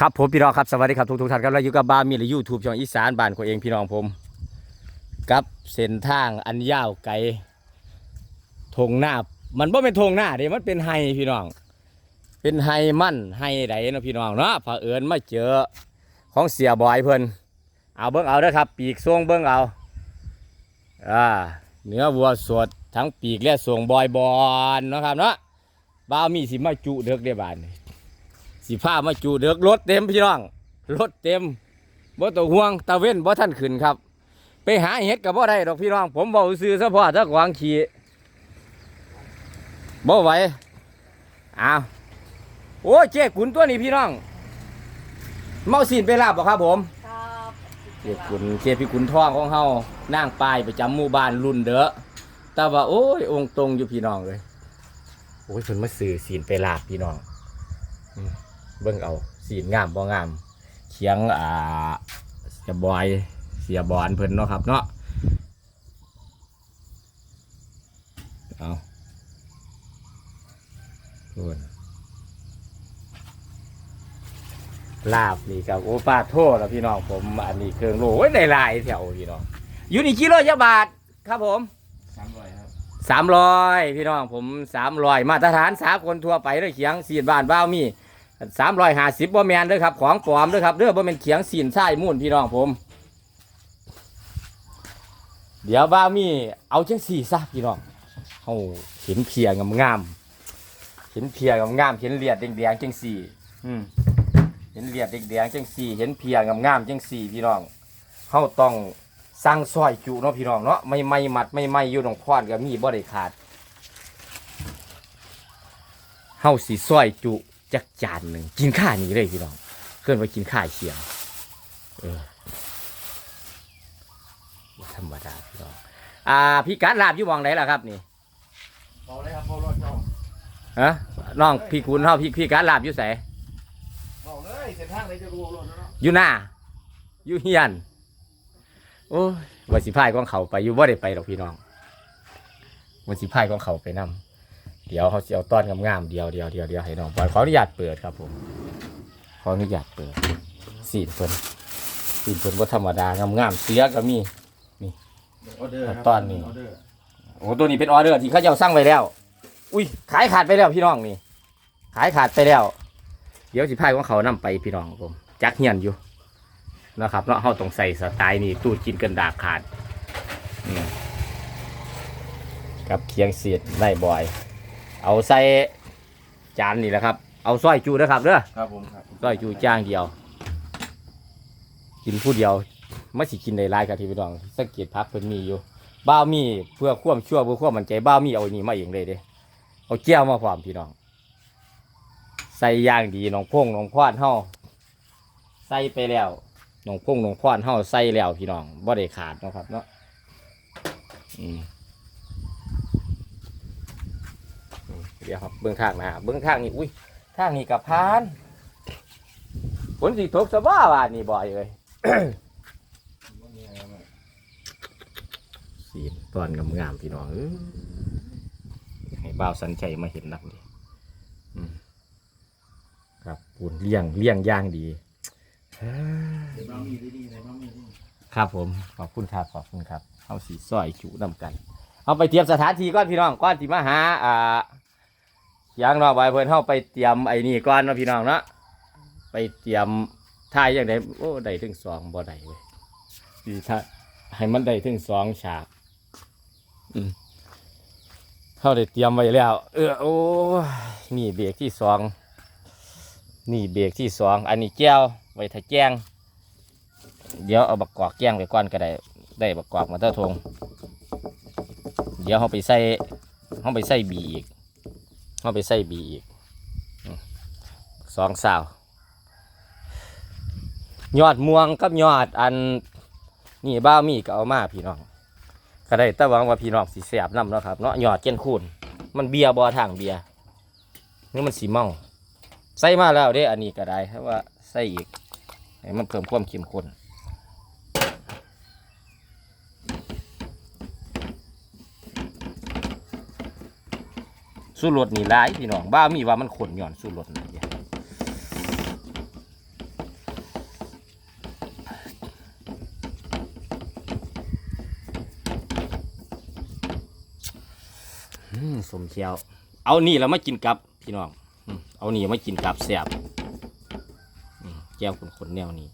ครับผมพี่น้องครับสวัสดีครับทุกทุกท่านครับเราอยู่กับบ้านมีหรือยูทูบช่องอีสานบ้านของเองพี่น้องผมกับเส้นทางอันยาวไกลทงหน้า มันบ่เป็นทงหน้าเด้มันเป็นไฮพี่น้อง เป็นไฮมั่นไฮใดเนะพี่น้องเนาะเผอิญมาเจอของเสียบอยเพิ่นเอาเบิ่งเอาเด้อครับ ปีกทรงเบิ่งเอาอ่าเนื้อวัวสดทั้งปีกและทรงบอยบอนนะครับเนาะบ้ามีสิมาจุเด็กได้บาน สิพามาจูเดือกรถเต็มพี่น้องรถเต็มบ่ต้องห่วงตะเว้นบ่ท่านขึ้นครับ ไปหาเห็ดกับบ่ได้ดอกพี่น้อง ผมบอกซื้อซะพอถ้ากวางขี่บ่ไหวอ้าวโอ้ยเจ๊กุนตัวนี้พี่น้อง เมาสินไปลาบบ่ครับผมครับเจ๊กุนเจ๊พี่กุนทองของเฮานั่งป้ายประจำหมู่บ้านรุ่นเด้อแต่ว่าโอ้ยองค์ตรงอยู่พี่น้องเลยโอ้ยเพิ่นมาซื้อสินไปลาบพี่น้อง เบิ่งเอาสีนงามบ่งามเคียงอ่าเสียบอยเสียบอนเพิ่นเนาะครับเนาะเอาเพิ่นลาบนี่ครับโอ้ปลาโทษแล้วพี่น้องผมอันนี้เครื่องโลไว้ในลายแถวพี่น้องอยู่นี่กิโลยะบาทครับผมสามร้อยครับสามร้อยพี่น้องผมสามร้อยมาตรฐานสากลทั่วไปเลยเขียงสีดบ้านบ้าวมี สามร้อยห้าสิบบ่แมนเด้อครับ ของปลอมเด้อครับเด้อบ่แมนเขียงสีนไส้มุ่นพี่น้องผม เดี๋ยวบ้ามีเอาจังสี่ซะพี่น้องเฮาเห็นเพียงงามๆเห็นเพียงงามๆเห็นเลียดแดงๆจังสี่ อืมเห็นเลียดแดงๆจังสี่ เห็นเพียงงามๆจังสี่ พี่น้องเฮาต้องสั่งซอยจุเนาะพี่น้องเนาะไม่ไม่มัดไม่ไม่อยู่ตรงพอดก็มีบ่ได้ขาดเฮาสิซอยจุ จักจานหนึ่งกินข้านี้เลยพี่น้องเคลื่อนไปกินข้าเชียงเออบ่ธรรมดาพี่น้องอ่าพี่กัดลาบอยู่หมองไหนล่ะครับนี่เบาเลยครับเบารถเบาฮะน้องพี่คุณเฮาพี่พี่กัดลาบอยู่ไสเบาเลยเส้นทางไหนจะรู้รถแล้วเนาะอยู่หน้าอยู่เฮียนโอ้ยวันสิพายของเขาไปอยู่บ่ได้ไปหรอกพี่น้องวันสิพายของเขาไปนํ เดี๋ยวเขาสิเอาต้อนงามๆเดียวเดียวเดียวเดียวให้น้องบอยขออนุญาตเปิดครับผมขออนุญาตเปิดสีดเพิ่นสีดเพิ่นว่าธรรมดางามๆเสียก็มีออเดอร์ครับตอนนี้ออเดอร์โอ้ตัวนี้เป็นออเดอร์ที่เขาเจ้าสั่งไว้แล้ว อุ้ยขายขาดไปแล้วพี่น้องนี่ ขายขาดไปแล้ว เดี๋ยวสิพายของเขานํไปพี่น้องผมจักเฮียนอยู่นะครับเนาะเขาต้องใส่สไตล์นี่ตูดกินกันดากขาดนี่กับเคียงเสียดได้บ่อย เอาใส่จานนี่แหละครับ เอาสร้อยจูนะครับเด้อครับผมครับสร้อยจูจ้างเดียว กินผู้เดียวไม่สิกินในรายกับที่พี่น้องสังเกตพักเพิ่นมีอยู่บ้าวมีเพื่อความชั่วเพื่อความมั่นใจบ้าวมีเอาอันนี้มาเองเลยเด้เอาแก้วมาความพี่น้อง ใส่อย่างดีน้องพงน้องพอดเฮาใส่ไปแล้วน้องพงน้องพอดเฮาใส่แล้วพี่น้องบ่ได้ขาดเนาะครับเนาะอืมอืม เดี๋ยวครับเบื้องทางนะเบื้องทางนี่อุ้ยทางนี่กับพานฝนสิตกสบ้าบานี่บ่อยเลยสีตอนงามๆพี่น้องให้บ่าวสันชัยมาเห็นนักดิอืมครับปูนเลี้ยงเลี้ยงย่างดีเดี๋ยวมามีดีๆเดี๋ยวมามีดีครับผมขอบคุณครับขอบคุณครับเอาสีซอยจุนำกัน เอาไปเตรียมสถานที่ก่อนพี่น้องก่อนที่มาหาอ่า ย่างนอกใบเพิ่นเข้าไปเตรียมไอ้นี่ก่อนเนาะพี่น้องเนาะไปเตรียมท่ายอย่างไดโอ้ได้ถึงสองบ่ได้เว้ยดีถ้าให้มันได้ถึงสองฉากอืมเขาได้เตรียมไว้แล้ว เออโอ้นี่เบรกที่สองนี่เบรกที่สองอันนี้แก้วไว้ถ้าแจ้งเดี๋ยวเอาบักกอกแก้งไปก่อนก็ได้ได้บักกอกมาเท่าทงเดี๋ยวเขาไปใส่เขาไปใส่บีอีก เขาไปใส่บีอีกอืมสองสาวยอดม่วงกับยอดอันนี่บ้ามีก็เอามาพี่น้องก็ได้แต่หวังว่าพี่น้องสิแสบน้ำนะครับเนาะยอดเจนคูนมันเบียร์บอทางเบียร์นี่มันสีเมาใส่มาแล้วเด้อันนี้ก็ได้เพราะว่าใส่อีกให้มันเพิ่มความเข้มข้น สู้รถนี่ร้ายพี่น้องบ้ามีว่ามันขนหย่อนสู้รถนี่สมเชียว เอานี่เราไม่กินกับพี่น้อง เอานี่ไม่กินกับแสบแก้วคนขนแนวนี้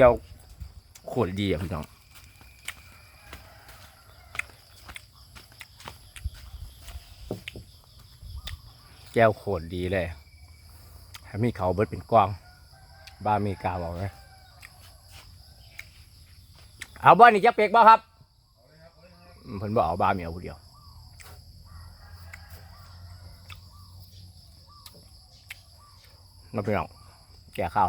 แก้วโคตรดีอะพี่น้องแก้วโคตรดีเลยให้มีเขาเบิดเป็นกวางบ้ามีกาบอกไหมเอาบ้านี่จะเปียกบ่ครับเพิ่นบ่เอาบ้ามีเอาผู้เดียวมาพี่น้องแก่ข้าว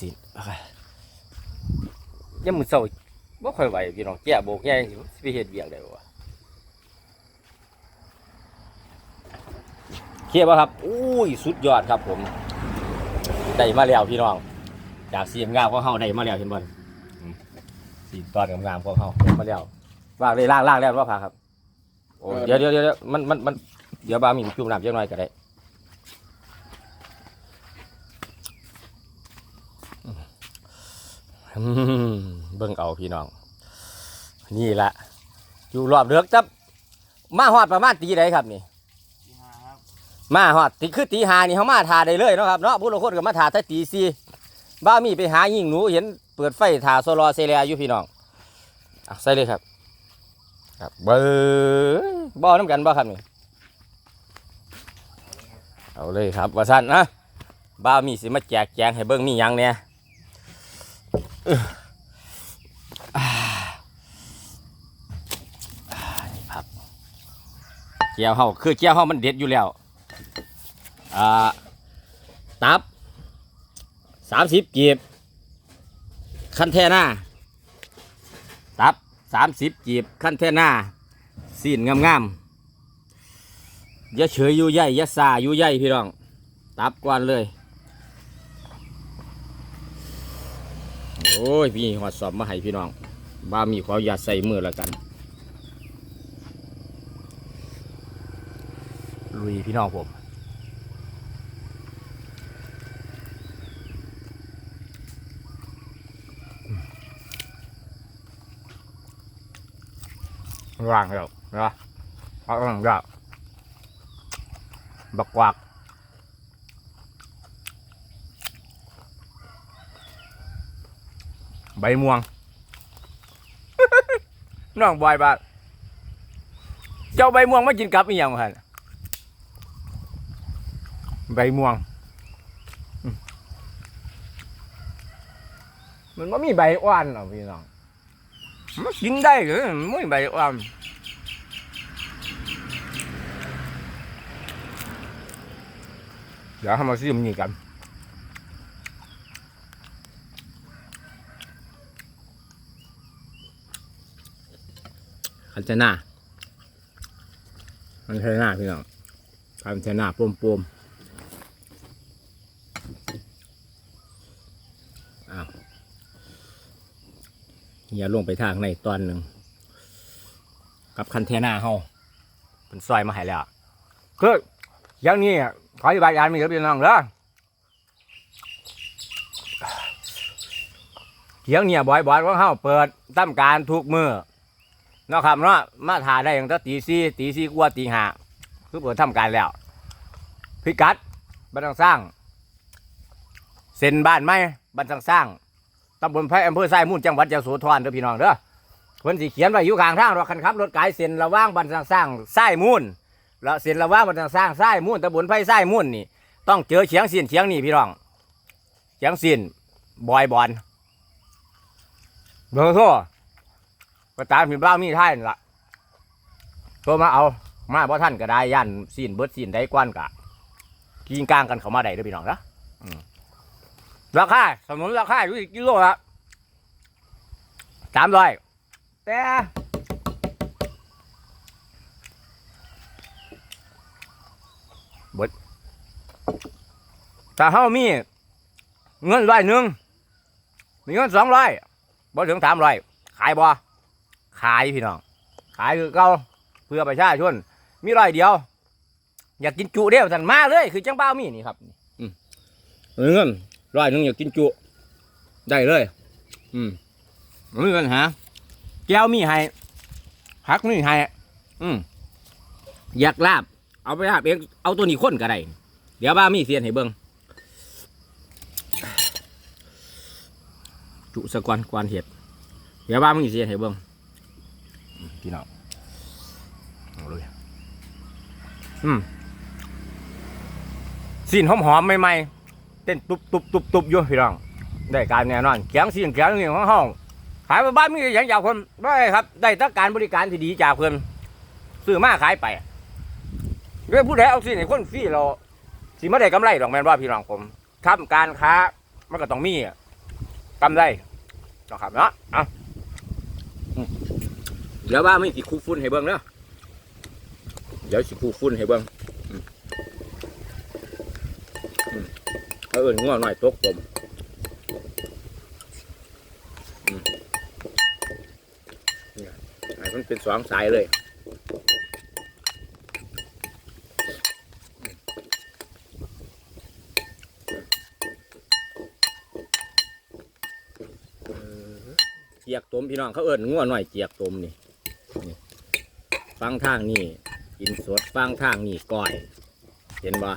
สิโอเคยังมือเศร้าบ่ค่อยไหวพี่น้องแก่โบกแก่สิไปเฮ็ดเวียกได้บ่วะเคลียบครับอุ้ยสุดยอดครับผมได้มาแล้วพี่น้องจากสีงามของเฮาได้มาแล้วเห็นบ่อืมสีตอนงามของเฮามาแล้วว่างเลยล่างล่างแล้วว่าพาครับโอ้เดี๋ยวเดี๋ยวเดี๋ยวมันมันมันเดี๋ยวบามีจุ่มน้ำจักหน่อยก็ได้ อืม เบิ่งเอาพี่น้อง นี่ละอยู่รอบเลือกจับมาฮอดประมาณตีใดครับนี่ที่ห้าครับมาฮอดตีคือตีหานี่เขามาทาได้เลยเนาะครับเนาะผู้ลางคนก็มาทาแต่ตีสี่บ้ามีไปหายิงหนูเห็นเปิดไฟทาโซลอเซเลียอยู่พี่น้องอะใส่เลยครับ ครับเบอร์บ่น้ำกันบ่ครับนี่เอาเลยครับว่าสั้นนะบ้ามีสิมาแจกแจงให้เบิ่งมีหยังเนี่ย ครับเกี๊ยวเฮาคือเกี๊ยวเฮามันเด็ดอยู่แล้วอ่าตับสามสิบกีบคันเทน่าตับสามสิบกีบคันเทน่าสีนงามๆอย่าเฉยอยู่ใหญ่อย่าซาอยู่ใหญ่พี่น้อง ตับก่อนเลย อ้ยพี่หอดสอบมาให้พี่น้องบ้ามีขออย่าใส่มือแล้วกันลุยพี่น้องผมร่างแล้วนะพักร่างแล้วบักกวัก ใบม่วง น้องบอยบาเจ้าใบม่วงมากินกับอีหยังฮะใบม่วง มันไม่มีใบอ่อนหรอพี่น้องมันกินได้หรือมันไม่มีใบอ่อนเดี๋ยวให้มาซิมนี่กัน คันเทนาคันเทนาพี่น้องคันเทนาปมปมอ้าวอย่าลงไปทางในตอนหนึ่งกับคันเทนาเฮาเป็นซอยมาให้แล้วคืออย่างนี้ขออธิบายยางนี้ครับพี่น้องเด้อเที่ยงเนี่ยบ่อยๆของเฮาเปิดตั้มการทุกมือ เนาะครับเนาะมาถ่ายได้ตั้งต่ตีสี่ตีสี่กว่าตีห้าคือเปิดทำการแล้ว พิกัดบ้านทางสร้างเซ็นบ้านไหมบ้านทางสร้างตำบลไผ่อำเภอไซมุ่นจังหวัดยะโสธรเด้อพี่น้องเด้อเพิ่นสิเขียนไว้อยู่ข้างทางรถคันขับรถไกลเซ็นระว่างบ้านทางสร้างไส้มุ่นแล้วเซ็นระว่างบ้านทางสร้างไส้มุ่นตำบลไผ่ไส้มุ่นนี่ ต้องเจอเฉียงสินเฉียงนี่พี่น้องเฉียงสินบอยบอลเบอร์โทร ก็ตามพี่บ้ามีท่ายนั่นละโทรมาเอามาเพราะท่านก็ได้ย่านซีนเบิดซีนได้กวนกะกินกลางกันเขามาได้เด้วยพี่น้องนะอืมราคาสนุนราคาอยู่ที่กิโลละสามร้อยแต่เบิดถ้าเฮามีเงินร้อยหนึ่งมีเงินสองร้อยบ่ถึงสามร้อยขายบ่ ขายพี่น้อง ขายคือเก่าเพื่อประชาชน มีร้อยเดียว อยากกินจุเดียวสันมาเลย คือจังเป้ามีนี่ครับอืมเงินร้อยหนึงอยากกินจุได้เลย อืมไม่มีปัญหาแก้วมีให้ผักมีให้อืมอยากลาบ เอาไปลาบเองเอาตัวนี้ข้นก็ได้เดี๋ยวบ้ามีเสียนให้เบิ่งจุสะกวันกวนเห็ดเดี๋ยวบ้ามีเสียนให้เบิ่ง พี่น้องเอาเลยอืมสีนหอมหอมใหม่ๆเต้นตุบตุบตุบตุบอยู่พี่น้อง ได้การแน่นอนเสียงสียงเสียงนี่ของห้องขายไปบ้านมีอย่างจากคนได้ครับ ได้ทั้งการบริการที่ดีจากเพื่อนซื้อมาขายไปเรื่องผู้ใดเอาสิในคนฟรีเราสิไม่ได้กำไรหรอกแม่นว่าพี่น้องผมทำการค้ามันก็ต้องมีกำไรนะครับเนาะเอา เดี๋ยวว่าไม่สิคูฟุ้นให้เบิ่งเนาะเดี๋ยวสิคูฟุ้นให้เบิ่งอืมอืมเอาเอิญง่วงหน่อยตกผมอืมเนี่ยไอ้มันเป็นสองสายเลยเออเจียกตมพี่น้องเขาเอิญง่วงหน่อยเจียกตมนี่ ฟังทางนี่กินสดฟังทางนี่ก้อย เห็นบ่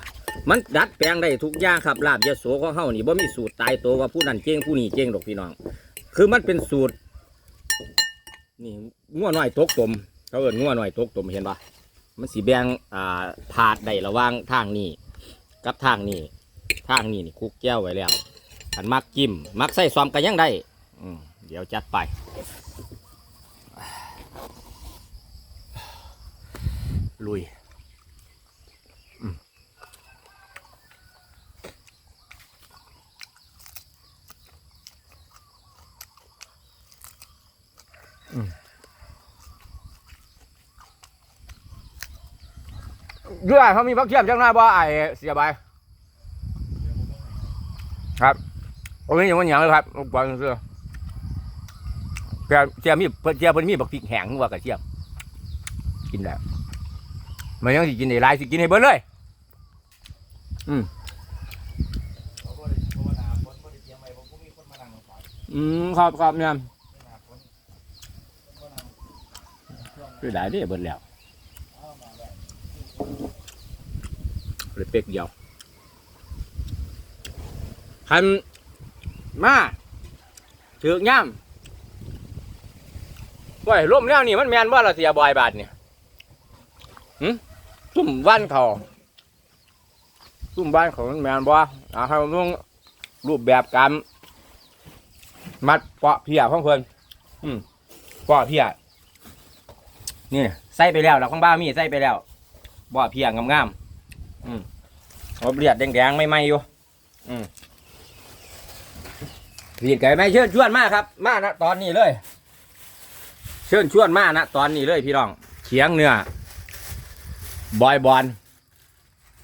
มันดัดแปลงได้ทุกอย่างครับลาบยะโสของเฮานี่บ่มีสูตรตายตัวว่าผู้นั้นเก่งผู้นี้เก่งดอกพี่น้อง คือมันเป็นสูตร นี่งัวน้อยตกตมเขาเอิ้นงัวน้อยตกตมเห็นบ่มันสีแบงอ่าผาดได้ระว่างทางนี้กับทางนี้ทางนี้นี่คุกแก้วไว้แล้วอันมักจิ้มมักใส่ซอมกันยังได้อืเดี๋ยวจัดไป ลุยอืมอืมเรื่องเขามีพักเทียมจังหน้าบ่ไอเสียบายครับโอ้ยยังมันหยังเลยครับลูกบอลเสื้อแกเทียมีเพิ่นเทียเพิ่นมีบักพริกแห้งว่ากระเทียมกินแล้ว มันยังสิกินได้หลายสิกินให้เบิดเลยเขาก็ได้ภาวนาคนก็ได้เตรียมไว้ผมขอืมครับครับเนี่ยหน้าคนก็นั่งคือได้เด้เบิดแล้วเหลยเป็กเดียวคันมาถือกย่ำว้ยร่มแล้วนี่มันแมนว่าเราเสียบอยบาทเนี่ยหืม ตุ่มบ้านเขาตุ่มบ้านเขามันแมนบ่อ่าให้มันต้องรูปแบบการมัดเปาะเพียของเพิ่นอืมเปาะเพียนี่ใส่ไปแล้วเราของบ้ามีใส่ไปแล้วบ่อเพียงงามๆอืมอาเลียดแดงๆไม่ไหมอยู่ อืมเรีดไก่ไม่เชิญชวนมากครับ มานะตอนนี้เลย เชิญชวนมานะตอนนี้เลยพี่น้องเขียงเนื้อ บอยบอล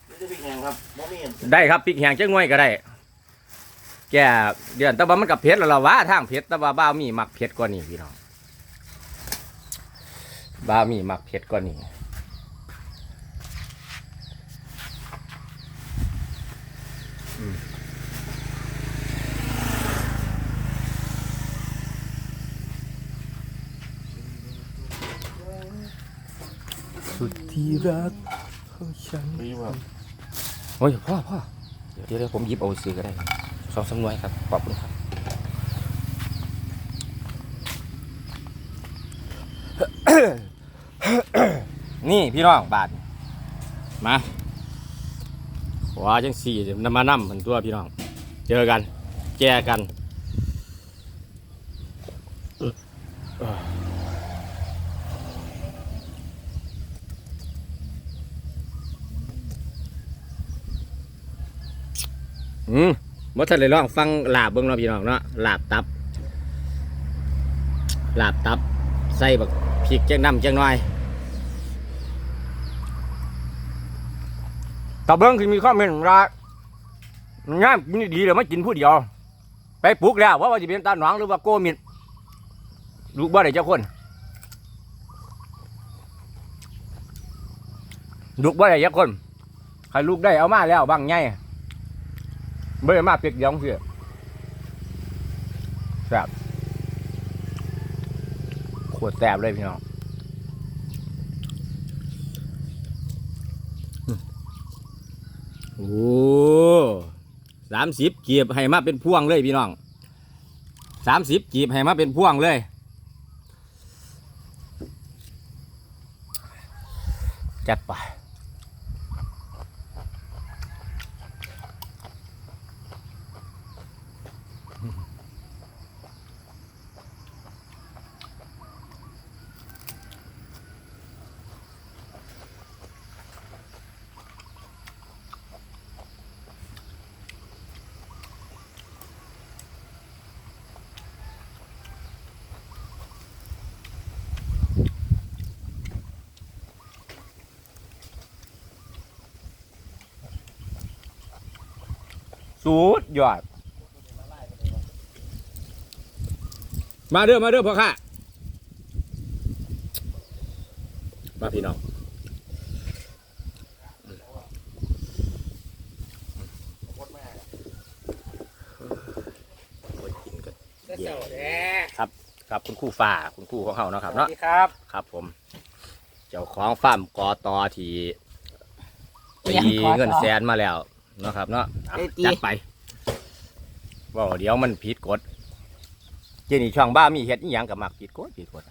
นี่จะเป็นไงครับบ่มีเห็นได้ครับพริกแห้งเจ้งวยก็ได้ แกเดือนแต่ว่ามันกับเผ็ดแล้วเราว่าทางเผ็ดแต่ว่าบ้าวมีมักเผ็ดกว่านี้พี่น้องบ้าวมีมักเผ็ดกว่านี้ ที่รักของฉันมีครับโอ้ยพ่อพ่อเดี๋ยวเดี๋ยวเดี๋ยวผมหยิบเอาซื้อก็ได้ครับสองสามหน่วยครับ ขอบคุณครับนี่พี่น้องบาทมาขวาจังสี่เดี๋ยวนำมานำมันตัวพี่น้อง เจอกัน แจกัน อืมบ่ทันได้ลองฟังลาบเบิ่งเนาะพี่น้องเนาะลาบตับลาบตับใส่บักพริกจังน้ำจังน่อยตาเบิ่งคือมีคอเมนต์ว่าง่ามกินดีเดี๋ยวมากินผู้เดียวไปปลุกแล้วว่าว่าจะเป็นตาหนองหรือว่าโกมิดลูกบ่ได้เจ้าคนลูกบ่ได้เจ้าคนใครลูกได้เอามาแล้วบางไง เบ่ได้มาเปียกเดียวเสียแซ่บขวดแซ่บเลยพี่น้องอืมโอ้สามสิบกีบให้มาเป็นพวงเลยพี่น้องสามสิบกีบให้มาเป็นพวงเลยจัดไป สุดยอด มาเด้อ มาเด้อพ่อข้ามาพี่น้องโคตรแม่กินกันเจ้าแท้ครับคุณครู่ฝ่าคุณครู่ของเขาเนาะครับสวัเนาะสดีครับ ครับผม เจ้าของฟาร์มกอตอที่ตียังกอตอเงินแสนมาแล้ว เนาะครับเนาะอะได้ตีจัดไปว่าเดี๋ยวมันผิดกฎเจนี่ช่องบ้ามีเฮ็ดอีหยังกับมักผิดกฎผิดกฎ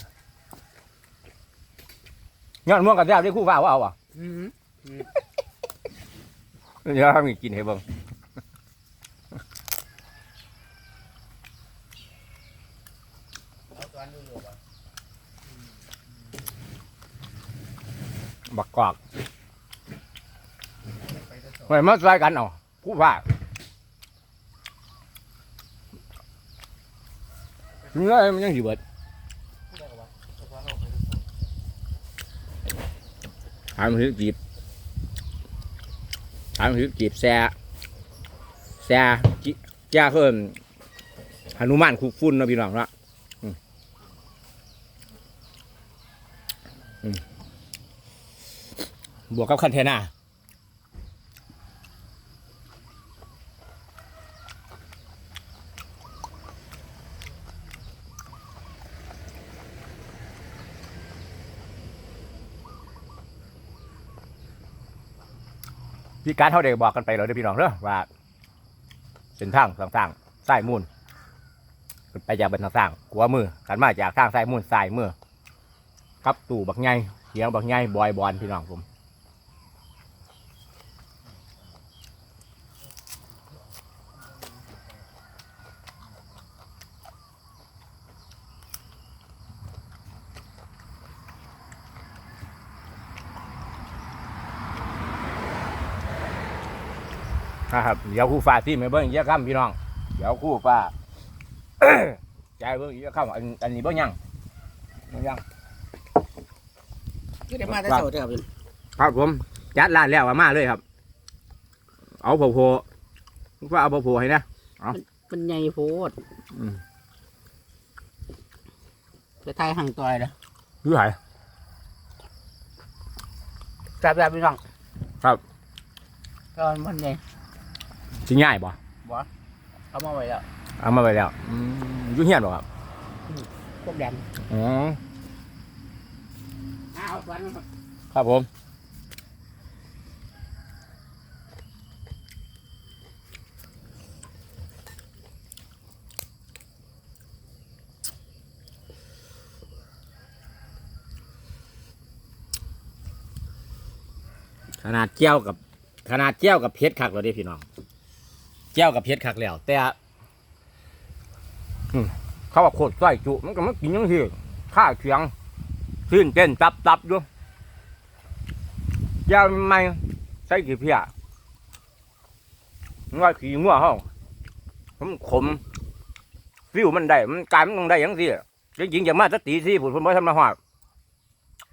ย้อนม่วงกับแซ่บได้คู่ฟ้าว่าเอาอะอืมเดี๋ยวมีกินให้เบิ่งเอาตอนดูอยู่ป่ะบักกอก ไว้มาใส่กันเอาคู่ฟ้าเนื้อมันยังสิเบิดถาตอนออกไปจะส่งหามนถือจีบหามนถือจีบแซ่แซ่จิจ้าเพิ่นหนุมานคุกฟุ้นนะพี่น้องเนะบวกกับคันเทน่า พี่การเท่าเด็กบอกกันไปเลยเด้อพี่น้องเด้อว่าเส้นทางต่างๆสายมูลขึ้นไปจากบนทางสร้างขวามือกันมาจากทางสายมูลสายมือกับตู่บักไงเสียงบักไงบอยบอลพี่น้องผม นะครับเดี๋ยวคู่ฟ้าที่ไม่เบิ้งเยี่ยข้ามพี่น้อง เดี๋ยวคู่ฟ้าใจเบิ้งเยี่ยข้ามอันอันนี้เบิ้งยังเบิ่งยังก็ได้มาแต่เช้าเด้อครับครับผมจัดร้านแล้วเอามาเลยครับ เอาโผล่โผล่ว่าเอาโผล่โผล่ให้นะมันใหญ่โพดอืมไปทายห่างตัวเลยนะรู้ไหมแซ่บๆพี่น้องครับก็มันใหญ่ สิง่ายบ่เอามาไว้แล้วเอามาไปแล้วอืมอยุ่เฮียนบ่ครับพวกแดงอ๋ออ้าววันครับผมขนาดเจียวกับขนาดเจียวกับเพชรคักเราได้พี่น้องเจียวกับเพชรคักแล้ว แต่เขาว่าโคตรใส่จุมันก็มันกินยังที่ข้าเคียงชื่นเต้นตับตับอยู่เจียวไม่ใส่กี่เพียมันว่าขี้งัวห้องมันขมฟิวมันได้มันกลายมันต้องได้อยังสิจริงๆอย่ามาสักตีสี่ผมผมไม่ทำมาหอด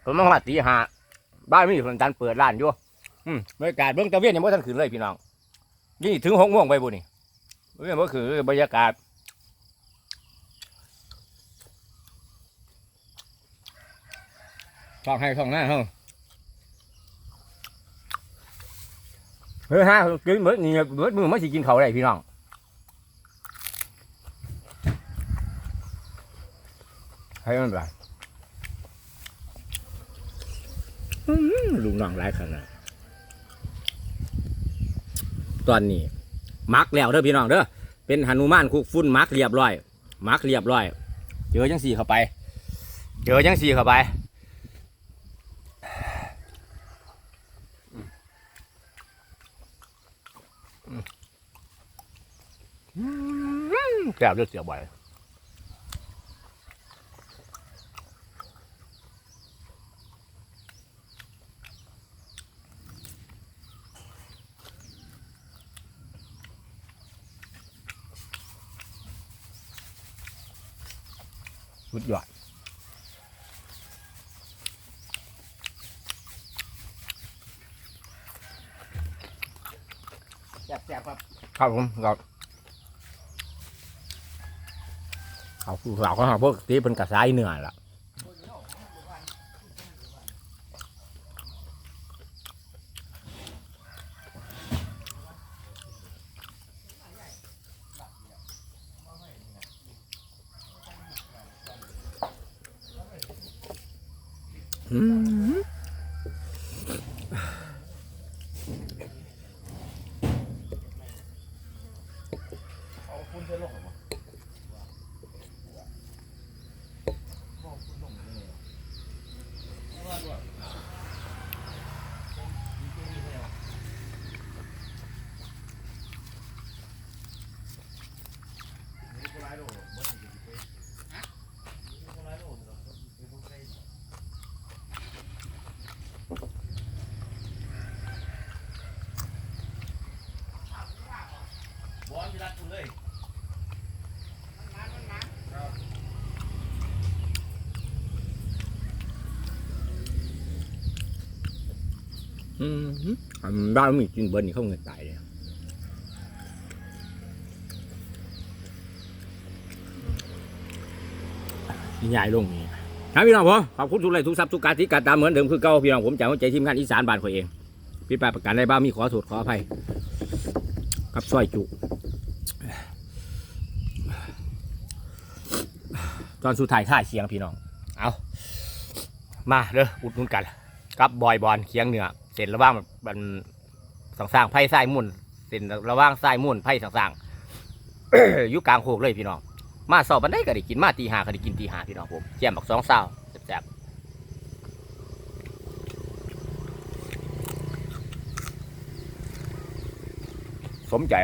ผมมาหอดตีหาบ้านมีคนจันเปิดร้านอยู่อืมบรรยากาศเบื้องตะเวียนยังไม่ทันขึ้นเลยพี่น้อง นี่ถึงหกโมงไปบุนี่เรื่องก็คือบรรยากาศท้องให้ท้องหน้าเฮ้เฮ้ยฮะกินเบิดนี่เบิดมือไม่สิกินเขาวได้พี่น้องให้มันไปอื้อหือลุงน้องหลายขนาด ตอนนี้มักแล้วเด้อพี่น้องเด้อเป็นหนุมานคุกฟุ้นมักเรียบร้อยมักเรียบร้อยเจอจังสี่เข้าไปเจอจังสี่เข้าไปแก้วเลือดเสียบ่อยสุดยอด แซ่บแซ่บ ครับครับผมครับเขาคือสาวเขาหาพวกที่เป็นกระสายเหนื่อล่ะอืม เอาคุณจะลงเหรอบอลที่รัดคุณเลย อืมอัน บ้านมีกินเบิร์นี่เขาเงินตายเลยใหญ่ลงนี่ครับพี่น้องผมขอบคุณทุกไลทุกซับทุกการที่การตามเหมือนเดิมคือเก่าพี่น้องผมจากหัวใจทีมงานอีสานบ้านข่อยเองพี่ปาประกันได้บ้างมีขอโทษขออภัยกับซอยจุตอนสุดท้ายท่าเชียงพี่น้องเอามาเด้ออุดหนุนกันกับบอยบอลเคียงเหนือ เส้นระหว่างมันสังสางไพ่ทรายมุ่นเส้นระหว่างทรายมุ่นไพ่สังสางอยู่กลางโคกเลยพี่น้องมาสอบบันไดก็ได้กินมาตีหาก็ได้กินตีหาพี่น้องผมแจ่มบักสองเศร้าแซ่บสมใจ